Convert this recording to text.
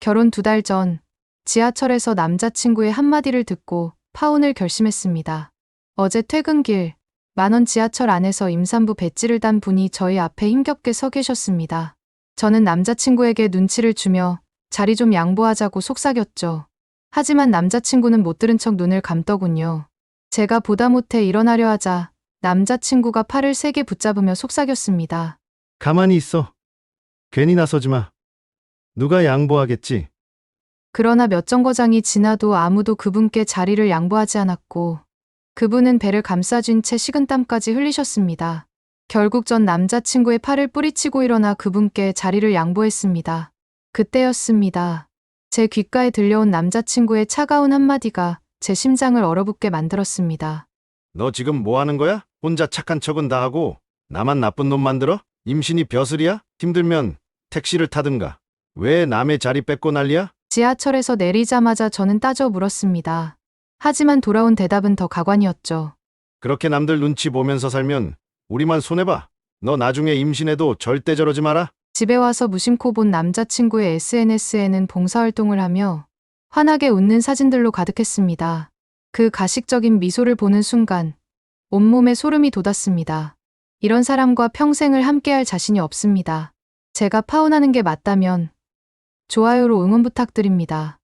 결혼 두 달 전 지하철에서 남자친구의 한마디를 듣고 파혼을 결심했습니다. 어제 퇴근길 만원 지하철 안에서 임산부 배지를 단 분이 저희 앞에 힘겹게 서 계셨습니다. 저는 남자친구에게 눈치를 주며 자리 좀 양보하자고 속삭였죠. 하지만 남자친구는 못 들은 척 눈을 감더군요. 제가 보다 못해 일어나려 하자 남자친구가 팔을 세게 붙잡으며 속삭였습니다. 가만히 있어. 괜히 나서지 마. 누가 양보하겠지? 그러나 몇 정거장이 지나도 아무도 그분께 자리를 양보하지 않았고 그분은 배를 감싸쥔 채 식은땀까지 흘리셨습니다. 결국 전 남자친구의 팔을 뿌리치고 일어나 그분께 자리를 양보했습니다. 그때였습니다. 제 귓가에 들려온 남자친구의 차가운 한마디가 제 심장을 얼어붙게 만들었습니다. 너 지금 뭐 하는 거야? 혼자 착한 척은 다 하고 나만 나쁜 놈 만들어? 임신이 벼슬이야? 힘들면 택시를 타든가. 왜 남의 자리 뺏고 난리야? 지하철에서 내리자마자 저는 따져 물었습니다. 하지만 돌아온 대답은 더 가관이었죠. 그렇게 남들 눈치 보면서 살면 우리만 손해봐. 너 나중에 임신해도 절대 저러지 마라. 집에 와서 무심코 본 남자친구의 SNS에는 봉사활동을 하며 환하게 웃는 사진들로 가득했습니다. 그 가식적인 미소를 보는 순간 온몸에 소름이 돋았습니다. 이런 사람과 평생을 함께할 자신이 없습니다. 제가 파혼하는 게 맞다면 좋아요로 응원 부탁드립니다.